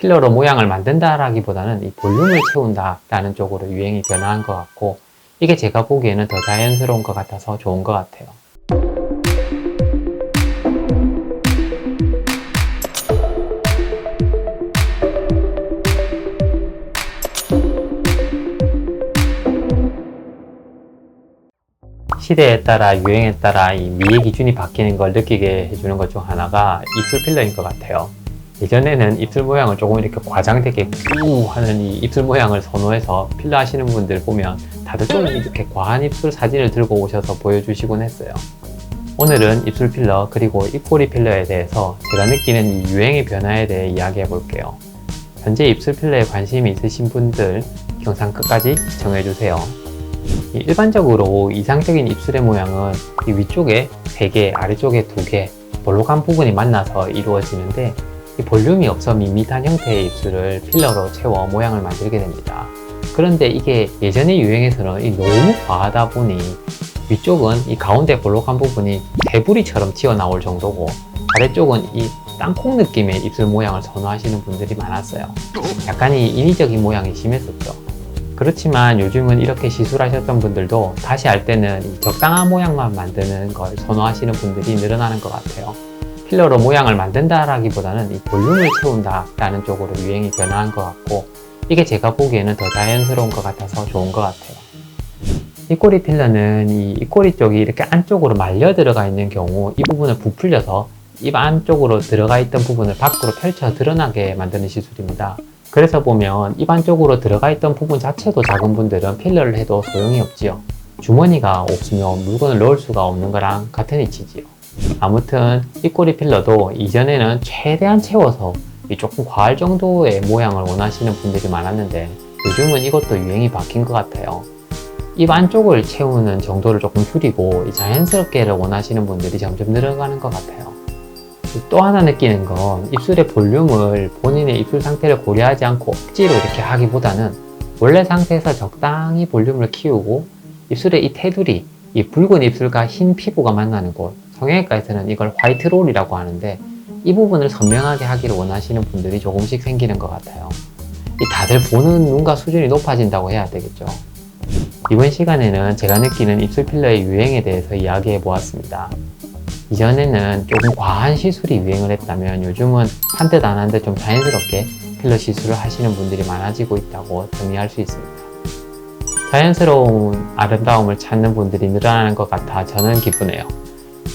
필러로 모양을 만든다라기보다는 이 볼륨을 채운다라는 쪽으로 유행이 변화한 것 같고 이게 제가 보기에는 더 자연스러운 것 같아서 좋은 것 같아요. 시대에 따라 유행에 따라 이 미의 기준이 바뀌는 걸 느끼게 해주는 것 중 하나가 입술 필러인 것 같아요. 예전에는 입술 모양을 조금 이렇게 과장되게 꾸 하는 이 입술 모양을 선호해서 필러 하시는 분들 보면 다들 좀 이렇게 과한 입술 사진을 들고 오셔서 보여주시곤 했어요. 오늘은 입술 필러 그리고 입꼬리 필러에 대해서 제가 느끼는 이 유행의 변화에 대해 이야기해 볼게요. 현재 입술 필러에 관심이 있으신 분들 영상 끝까지 시청해 주세요. 이 일반적으로 이상적인 입술의 모양은 이 위쪽에 3개, 아래쪽에 2개, 볼록한 부분이 만나서 이루어지는데 이 볼륨이 없어 밋밋한 형태의 입술을 필러로 채워 모양을 만들게 됩니다. 그런데 이게 예전의 유행에서는 이 너무 과하다 보니 위쪽은 이 가운데 볼록한 부분이 개구리처럼 튀어나올 정도고 아래쪽은 이 땅콩 느낌의 입술 모양을 선호하시는 분들이 많았어요. 약간 이 인위적인 모양이 심했었죠. 그렇지만 요즘은 이렇게 시술하셨던 분들도 다시 할 때는 이 적당한 모양만 만드는 걸 선호하시는 분들이 늘어나는 것 같아요. 필러로 모양을 만든다라기보다는 이 볼륨을 채운다라는 쪽으로 유행이 변화한 것 같고 이게 제가 보기에는 더 자연스러운 것 같아서 좋은 것 같아요. 입꼬리 필러는 이 입꼬리 쪽이 이렇게 안쪽으로 말려 들어가 있는 경우 이 부분을 부풀려서 입 안쪽으로 들어가 있던 부분을 밖으로 펼쳐 드러나게 만드는 시술입니다. 그래서 보면 입 안쪽으로 들어가 있던 부분 자체도 작은 분들은 필러를 해도 소용이 없지요. 주머니가 없으면 물건을 넣을 수가 없는 거랑 같은 이치지요. 아무튼 입꼬리 필러도 이전에는 최대한 채워서 이 조금 과할 정도의 모양을 원하시는 분들이 많았는데 요즘은 이것도 유행이 바뀐 것 같아요. 입 안쪽을 채우는 정도를 조금 줄이고 이 자연스럽게를 원하시는 분들이 점점 늘어가는 것 같아요. 또 하나 느끼는 건 입술의 볼륨을 본인의 입술 상태를 고려하지 않고 억지로 이렇게 하기보다는 원래 상태에서 적당히 볼륨을 키우고 입술의 이 테두리, 이 붉은 입술과 흰 피부가 만나는 곳, 성형외과에서는 이걸 화이트 롤이라고 하는데 이 부분을 선명하게 하기를 원하시는 분들이 조금씩 생기는 것 같아요. 이 다들 보는 눈과 수준이 높아진다고 해야 되겠죠. 이번 시간에는 제가 느끼는 입술 필러의 유행에 대해서 이야기해 보았습니다. 이전에는 조금 과한 시술이 유행을 했다면 요즘은 한듯안한듯좀 자연스럽게 필러 시술을 하시는 분들이 많아지고 있다고 정리할 수 있습니다. 자연스러운 아름다움을 찾는 분들이 늘어나는 것 같아 저는 기쁘네요.